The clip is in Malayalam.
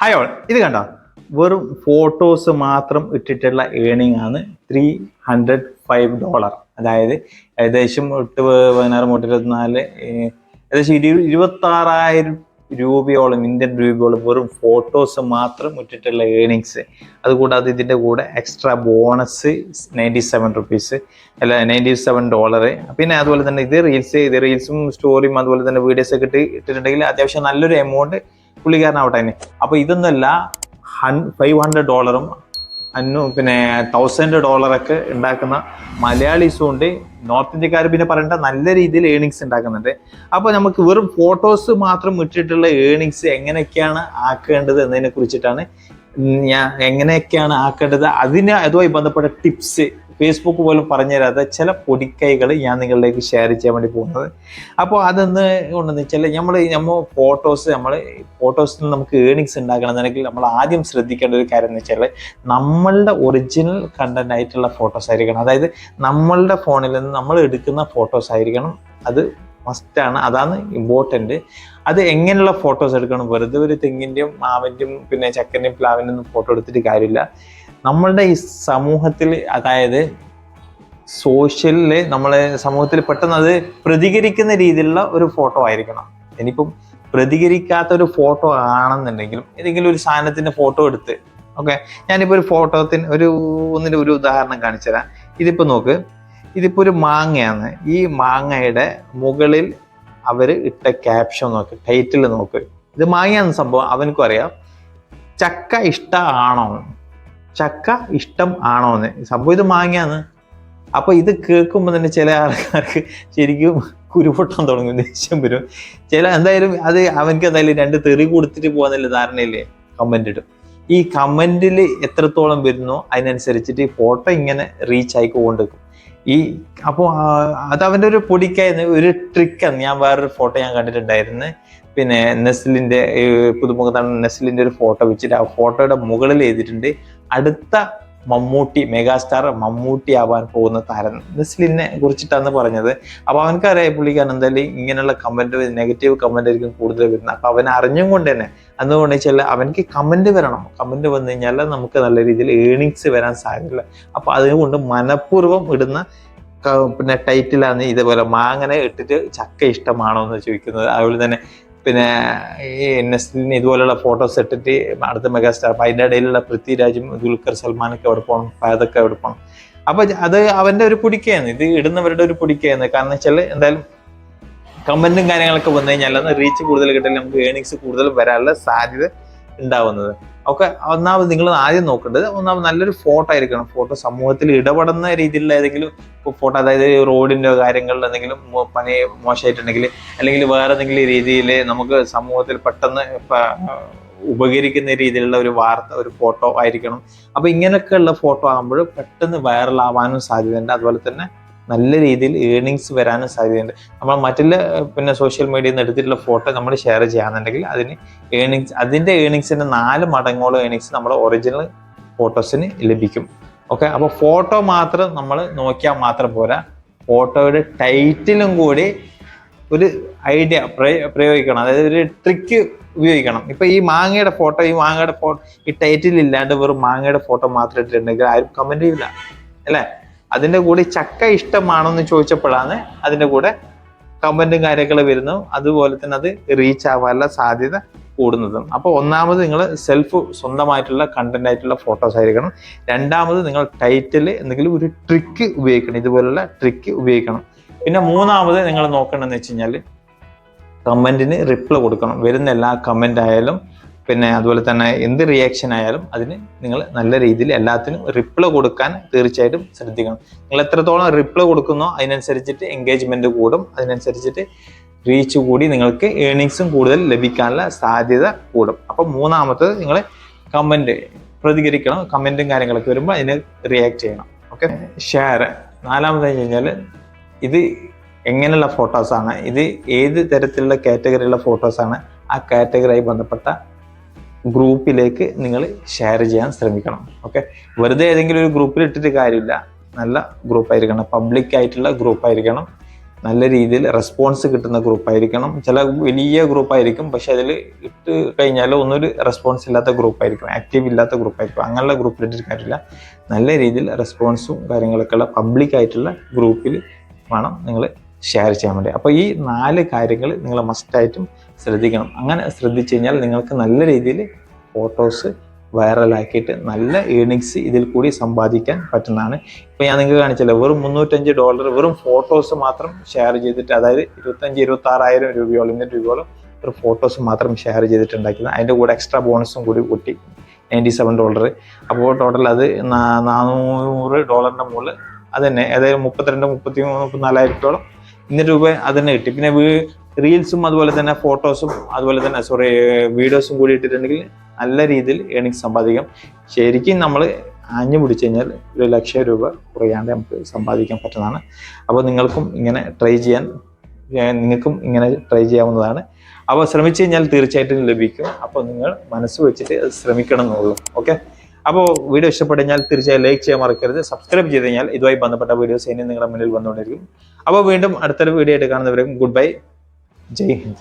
ഹായ് ഓൾ ഇത് കണ്ടോ? വെറും ഫോട്ടോസ് മാത്രം ഇട്ടിട്ടുള്ള ഏണിംഗ് ആണ് ത്രീ ഹൺഡ്രഡ് ഫൈവ് ഡോളർ അതായത് ഏകദേശം എട്ട് പതിനാറ് മുട്ട ഇരുപത്തിനാല് ഏകദേശം ഇരു ഇരുപത്താറായിരം രൂപയോളം ഇന്ത്യൻ രൂപയോളം വെറും ഫോട്ടോസ് മാത്രം ഇട്ടിട്ടുള്ള ഏണിങ്സ് അതുകൂടാതെ ഇതിന്റെ കൂടെ extra bonus ninety seven rupees അല്ല നയന്റി സെവൻ ഡോളർ പിന്നെ അതുപോലെ തന്നെ ഇത് റീൽസ് ഇത് റീൽസും സ്റ്റോറിയും അതുപോലെ തന്നെ വീഡിയോസ് ഒക്കെ ഇട്ട് ഇട്ടിട്ടുണ്ടെങ്കിൽ അത്യാവശ്യം നല്ലൊരു എമൗണ്ട് പുള്ളിക്കാരനാവട്ടെ തന്നെ അപ്പൊ ഇതൊന്നല്ല ഹൺ ഫൈവ് ഹൺഡ്രഡ് ഡോളറും അന്നു പിന്നെ തൗസൻഡ് ഡോളറൊക്കെ ഉണ്ടാക്കുന്ന മലയാളീസും ഉണ്ട് നോർത്ത് ഇന്ത്യക്കാർ പിന്നെ പറയേണ്ട നല്ല രീതിയിൽ ഏണിങ്സ് ഉണ്ടാക്കുന്നുണ്ട്. അപ്പോൾ നമുക്ക് വെറും ഫോട്ടോസ് മാത്രം ഇട്ടിട്ടുള്ള ഏണിങ്സ് എങ്ങനെയൊക്കെയാണ് ആക്കേണ്ടത് എന്നതിനെ കുറിച്ചിട്ടാണ് ഞാൻ എങ്ങനെയൊക്കെയാണ് ആക്കേണ്ടത്. അതിന് അതുമായി ബന്ധപ്പെട്ട ടിപ്സ് ഫേസ്ബുക്ക് പോലും പറഞ്ഞു തരാത്ത ചില പൊടിക്കൈകൾ ഞാൻ നിങ്ങളിലേക്ക് ഷെയർ ചെയ്യാൻ വേണ്ടി പോകുന്നത്. അപ്പോൾ അതെന്ന് കൊണ്ടെന്ന് വെച്ചാൽ നമ്മൾ നമ്മൾ ഫോട്ടോസ് നമ്മൾ ഫോട്ടോസിൽ നമുക്ക് ഏണിങ്സ് ഉണ്ടാക്കണമെന്നുണ്ടെങ്കിൽ നമ്മൾ ആദ്യം ശ്രദ്ധിക്കേണ്ട ഒരു കാര്യം എന്ന് വെച്ചാൽ നമ്മളുടെ ഒറിജിനൽ കണ്ടന്റ് ആയിട്ടുള്ള ഫോട്ടോസ് ആയിരിക്കണം. അതായത് നമ്മളുടെ ഫോണിൽ നിന്ന് നമ്മൾ എടുക്കുന്ന ഫോട്ടോസ് ആയിരിക്കണം. അത് മസ്റ്റാണ് അതാണ് ഇമ്പോർട്ടന്റ് അത് എങ്ങനെയുള്ള ഫോട്ടോസ് എടുക്കണം? വെറുതെ ഒരു തെങ്ങിന്റെയും മാവിന്റെയും പിന്നെ ചക്കന്റെയും പ്ലാവിന്റെ ഒന്നും ഫോട്ടോ എടുത്തിട്ട് കാര്യമില്ല. നമ്മളുടെ ഈ സമൂഹത്തിൽ അതായത് സോഷ്യലിൽ നമ്മളെ സമൂഹത്തിൽ പെട്ടെന്ന് അത് പ്രതികരിക്കുന്ന രീതിയിലുള്ള ഒരു ഫോട്ടോ ആയിരിക്കണം. ഇനിയിപ്പം പ്രതികരിക്കാത്ത ഒരു ഫോട്ടോ ആണെന്നുണ്ടെങ്കിലും ഏതെങ്കിലും ഒരു സാധനത്തിന്റെ ഫോട്ടോ എടുത്ത് ഓക്കെ? ഞാനിപ്പോൾ ഒരു ഫോട്ടോത്തിന് ഒരു ഒന്നിന്റെ ഒരു ഉദാഹരണം കാണിച്ചു ഇതിപ്പോ നോക്ക്. ഇതിപ്പോ ഒരു മാങ്ങയാണ്. ഈ മാങ്ങയുടെ മുകളിൽ അവർ ഇട്ട ക്യാപ്ഷൻ നോക്ക് ടൈറ്റിൽ നോക്ക്. ഇത് മാങ്ങയാണ് സംഭവം. അവനക്കും അറിയാം. ചക്ക ഇഷ്ടമാണോ? ചക്ക ഇഷ്ടം ആണോ എന്ന് സംഭവം ഇത് മാങ്ങിയാന്ന് അപ്പൊ ഇത് കേൾക്കുമ്പോൾ തന്നെ ചില ആൾക്കാർക്ക് ശരിക്കും കുരുപൊട്ടാൻ തുടങ്ങും ദേഷ്യം വരും. ചില എന്തായാലും അത് അവനക്ക് എന്തായാലും രണ്ട് തെറി കൊടുത്തിട്ട് പോകാന്നുള്ള ധാരണയില്ലേ കമന്റ് ഇടും. ഈ കമന്റിൽ എത്രത്തോളം വരുന്നു അതിനനുസരിച്ചിട്ട് ഈ ഫോട്ടോ ഇങ്ങനെ റീച്ച് ആയിക്കൊണ്ടിരിക്കും ഈ അപ്പോൾ അത് അവന്റെ ഒരു പൊടിക്കായിരുന്നു ഒരു ട്രിക്കാണ് ഞാൻ വേറൊരു ഫോട്ടോ ഞാൻ കണ്ടിട്ടുണ്ടായിരുന്നു. പിന്നെ നെസ്ലിന്റെ പുതുമുഖത്താണ് നെസ്ലിന്റെ ഒരു ഫോട്ടോ വെച്ചിട്ട് ആ ഫോട്ടോയുടെ മുകളിൽ എഴുതിയിട്ടുണ്ട്. അടുത്ത മമ്മൂട്ടി മെഗാസ്റ്റാർ മമ്മൂട്ടി ആവാൻ പോകുന്ന താരം നെസ്ലിനെ കുറിച്ചിട്ടാണ് പറഞ്ഞത്. അപ്പൊ അവനക്കറിയാം പുള്ളിക്കാരൻ എന്തായാലും ഇങ്ങനെയുള്ള കമന്റ് നെഗറ്റീവ് കമന്റ് ആയിരിക്കും കൂടുതൽ വരുന്നത്. അപ്പൊ അവൻ അറിഞ്ഞും കൊണ്ട് തന്നെ എന്തുകൊണ്ട് വെച്ചാൽ അവനക്ക് കമന്റ് വരണം. കമന്റ് വന്നു കഴിഞ്ഞാൽ നമുക്ക് നല്ല രീതിയിൽ ഏണിങ്സ് വരാൻ സാധ്യതയില്ല. അപ്പൊ അതുകൊണ്ട് മനഃപൂർവം ഇടുന്ന പിന്നെ ടൈറ്റിലാണ് ഇതേപോലെ മാങ്ങനെ ഇട്ടിട്ട് ചക്ക ഇഷ്ടമാണോ എന്ന് ചോദിക്കുന്നത്. അതുപോലെ തന്നെ പിന്നെ ഈ നെസ്ലിന് ഇതുപോലെയുള്ള ഫോട്ടോസ് ഇട്ടിട്ട് അടുത്ത മെഗാസ്റ്റാർ അപ്പം അതിന്റെ ഇടയിലുള്ള പൃഥ്വിരാജും ദുൽഖർ സൽമാനൊക്കെ അവിടെ പോകണം ഫയദൊക്കെ അവിടെ പോകണം അപ്പൊ അത് അവന്റെ ഒരു പൊടിക്കയാണ്. ഇത് ഇടുന്നവരുടെ ഒരു പൊടിക്കയാണ്. കാരണം വെച്ചാൽ എന്തായാലും കമന്റും കാര്യങ്ങളൊക്കെ വന്നു കഴിഞ്ഞാൽ റീച്ച് കൂടുതൽ കിട്ടിയാൽ നമുക്ക് ഏണിങ്സ് കൂടുതൽ വരാനുള്ള സാധ്യത ഉണ്ടാവുന്നത്. ഒക്കെ ഒന്നാമത് നിങ്ങൾ ആദ്യം നോക്കേണ്ടത് ഒന്നാമത് നല്ലൊരു ഫോട്ടോ ആയിരിക്കണം. ഫോട്ടോ സമൂഹത്തിൽ ഇടപെടുന്ന രീതിയിലുള്ള ഏതെങ്കിലും ഫോട്ടോ അതായത് റോഡിന്റെ കാര്യങ്ങളിൽ എന്തെങ്കിലും പണി മോശമായിട്ടുണ്ടെങ്കിൽ അല്ലെങ്കിൽ വേറെ എന്തെങ്കിലും രീതിയിൽ നമുക്ക് സമൂഹത്തിൽ പെട്ടെന്ന് ഉപകരിക്കുന്ന രീതിയിലുള്ള ഒരു വാർത്ത ഒരു ഫോട്ടോ ആയിരിക്കണം. അപ്പൊ ഇങ്ങനെയൊക്കെയുള്ള ഫോട്ടോ ആകുമ്പോൾ പെട്ടെന്ന് വൈറൽ ആവാനും സാധ്യതയുണ്ട്. അതുപോലെ തന്നെ നല്ല രീതിയിൽ ഏണിങ്സ് വരാനും സാധ്യതയുണ്ട്. നമ്മൾ മറ്റുള്ള പിന്നെ സോഷ്യൽ മീഡിയയിൽ നിന്ന് എടുത്തിട്ടുള്ള ഫോട്ടോ നമ്മൾ ഷെയർ ചെയ്യാന്നുണ്ടെങ്കിൽ അതിന് ഏണിങ്സ് അതിന്റെ ഏണിങ്സിന്റെ നാല് മടങ്ങോളം ഏണിങ്സ് നമ്മുടെ ഒറിജിനൽ ഫോട്ടോസിന് ലഭിക്കും. ഓക്കെ അപ്പോൾ ഫോട്ടോ മാത്രം നമ്മൾ നോക്കിയാൽ മാത്രം പോരാ. ഫോട്ടോയുടെ ടൈറ്റിലും കൂടി ഒരു ഐഡിയ പ്രയോഗിക്കണം. അതായത് ഒരു ട്രിക്ക് ഉപയോഗിക്കണം. ഇപ്പൊ ഈ മാങ്ങയുടെ ഫോട്ടോ ഈ മാങ്ങയുടെ ഫോട്ടോ ഈ ടൈറ്റിൽ ഇല്ലാണ്ട് വെറും മാങ്ങയുടെ ഫോട്ടോ മാത്രം ഇട്ടിട്ടുണ്ടെങ്കിൽ ആരും കമന്റ് ചെയ്യില്ല അല്ലേ? അതിന്റെ കൂടെ ചക്ക ഇഷ്ടമാണെന്ന് ചോദിച്ചപ്പോഴാണ് അതിന്റെ കൂടെ കമന്റും കാര്യങ്ങളും വരുന്നു. അതുപോലെ തന്നെ അത് റീച്ച് ആവാനുള്ള സാധ്യത കൂടുന്നതും. അപ്പോൾ ഒന്നാമത് നിങ്ങൾ സെൽഫ് സ്വന്തമായിട്ടുള്ള കണ്ടന്റ് ആയിട്ടുള്ള ഫോട്ടോസ് ആയിരിക്കണം. രണ്ടാമത് നിങ്ങൾ ടൈറ്റിൽ എന്തെങ്കിലും ഒരു ട്രിക്ക് ഉപയോഗിക്കണം. ഇതുപോലുള്ള ട്രിക്ക് ഉപയോഗിക്കണം. പിന്നെ മൂന്നാമത് നിങ്ങൾ നോക്കേണ്ടതെന്ന് വെച്ച് കഴിഞ്ഞാൽ കമന്റിന് റിപ്ലൈ കൊടുക്കണം. വരുന്ന എല്ലാ കമന്റ് ആയാലും പിന്നെ അതുപോലെ തന്നെ എന്ത് റിയാക്ഷൻ ആയാലും അതിന് നിങ്ങൾ നല്ല രീതിയിൽ എല്ലാത്തിനും റിപ്ലൈ കൊടുക്കാൻ തീർച്ചയായിട്ടും ശ്രദ്ധിക്കണം. നിങ്ങൾ എത്രത്തോളം റിപ്ലൈ കൊടുക്കുന്നോ അതിനനുസരിച്ചിട്ട് എൻഗേജ്മെന്റ് കൂടും. അതിനനുസരിച്ചിട്ട് റീച്ച് കൂടി നിങ്ങൾക്ക് ഏണിങ്സും കൂടുതൽ ലഭിക്കാനുള്ള സാധ്യത കൂടും. അപ്പം മൂന്നാമത്തത് നിങ്ങൾ കമന്റ് പ്രതികരിക്കണം കമന്റും കാര്യങ്ങളൊക്കെ വരുമ്പോൾ അതിന് റിയാക്ട് ചെയ്യണം. ഓക്കെ ഷെയർ നാലാമത് കഴിഞ്ഞാൽ ഇത് എങ്ങനെയുള്ള ഫോട്ടോസാണ് ഇത് ഏത് തരത്തിലുള്ള കാറ്റഗറിയുള്ള ഫോട്ടോസാണ് ആ കാറ്റഗറിയായി ബന്ധപ്പെട്ട ഗ്രൂപ്പിലേക്ക് നിങ്ങൾ ഷെയർ ചെയ്യാൻ ശ്രമിക്കണം. ഓക്കെ വെറുതെ ഏതെങ്കിലും ഒരു ഗ്രൂപ്പിൽ ഇട്ടിട്ട് കാര്യമില്ല. നല്ല ഗ്രൂപ്പായിരിക്കണം പബ്ലിക് ആയിട്ടുള്ള ഗ്രൂപ്പ് ആയിരിക്കണം. നല്ല രീതിയിൽ റെസ്പോൺസ് കിട്ടുന്ന ഗ്രൂപ്പ് ആയിരിക്കണം. ചില വലിയ ഗ്രൂപ്പ് ആയിരിക്കും പക്ഷെ അതിൽ ഇട്ട് കഴിഞ്ഞാൽ ഒന്നൊരു റെസ്പോൺസ് ഇല്ലാത്ത ഗ്രൂപ്പ് ആയിരിക്കും ആക്റ്റീവ് ഇല്ലാത്ത ഗ്രൂപ്പ് ആയിരിക്കും അങ്ങനെയുള്ള ഗ്രൂപ്പിൽ ഇട്ടിരിക്കാറില്ല നല്ല രീതിയിൽ റെസ്പോൺസും കാര്യങ്ങളൊക്കെ ഉള്ള പബ്ലിക് ആയിട്ടുള്ള ഗ്രൂപ്പിൽ വേണം നിങ്ങൾ ഷെയർ ചെയ്യാൻ വേണ്ടി. അപ്പോൾ ഈ നാല് കാര്യങ്ങൾ നിങ്ങൾ മസ്റ്റായിട്ടും ശ്രദ്ധിക്കണം. അങ്ങനെ ശ്രദ്ധിച്ചു കഴിഞ്ഞാൽ നിങ്ങൾക്ക് നല്ല രീതിയിൽ ഫോട്ടോസ് വൈറലാക്കിയിട്ട് നല്ല ഏണിങ്സ് ഇതിൽ കൂടി സമ്പാദിക്കാൻ പറ്റുന്നതാണ്. ഇപ്പോൾ ഞാൻ നിങ്ങൾക്ക് കാണിച്ചല്ലോ വെറും മുന്നൂറ്റഞ്ച് ഡോളർ വെറും ഫോട്ടോസ് മാത്രം ഷെയർ ചെയ്തിട്ട് അതായത് ഇരുപത്തഞ്ച് ഇരുപത്തി ആറായിരം രൂപയോളം ഇന്നത്തെ രൂപയോളം ഒരു ഫോട്ടോസ് മാത്രം ഷെയർ ചെയ്തിട്ടുണ്ടാക്കിയത്. അതിന്റെ കൂടെ എക്സ്ട്രാ ബോണസും കൂടി കൂട്ടി നയന്റി സെവൻ ഡോളർ അപ്പോൾ ടോട്ടൽ അത് നാനൂറ് ഡോളറിന്റെ മുകളിൽ അത് തന്നെ അതായത് മുപ്പത്തിരണ്ട് മുപ്പത്തി മൂന്ന് മുപ്പത്തിനാലായിരത്തോളം ഇന്ന രൂപ അത് തന്നെ കിട്ടി. പിന്നെ റീൽസും അതുപോലെ തന്നെ ഫോട്ടോസും അതുപോലെ തന്നെ സോറി വീഡിയോസും കൂടി ഇട്ടിട്ടുണ്ടെങ്കിൽ നല്ല രീതിയിൽ ഏണിങ്സ് സമ്പാദിക്കാം. ശരിക്കും നമ്മൾ ആഞ്ഞു പിടിച്ചു കഴിഞ്ഞാൽ ഒരു ലക്ഷം രൂപ കുറയാണ്ട് നമുക്ക് സമ്പാദിക്കാൻ പറ്റുന്നതാണ്. അപ്പോൾ നിങ്ങൾക്കും ഇങ്ങനെ ട്രൈ ചെയ്യാൻ നിങ്ങൾക്കും ഇങ്ങനെ ട്രൈ ചെയ്യാവുന്നതാണ്. അപ്പോൾ ശ്രമിച്ചു കഴിഞ്ഞാൽ തീർച്ചയായിട്ടും ലഭിക്കും. അപ്പോൾ നിങ്ങൾ മനസ്സ് വെച്ചിട്ട് ശ്രമിക്കണം എന്നുള്ളൂ. ഓക്കെ? അപ്പോൾ വീഡിയോ ഇഷ്ടപ്പെട്ടു തീർച്ചയായും ലൈക്ക് ചെയ്യാൻ മറക്കരുത്. സബ്സ്ക്രൈബ് ചെയ്ത് കഴിഞ്ഞാൽ ഇതുമായി ബന്ധപ്പെട്ട വീഡിയോസ് ഇനി നിങ്ങളുടെ മുന്നിൽ വന്നുകൊണ്ടിരിക്കും. അപ്പോൾ വീണ്ടും അടുത്തൊരു വീഡിയോ ആയിട്ട് കാണുന്നവരും ഗുഡ് ബൈ जय हिंद।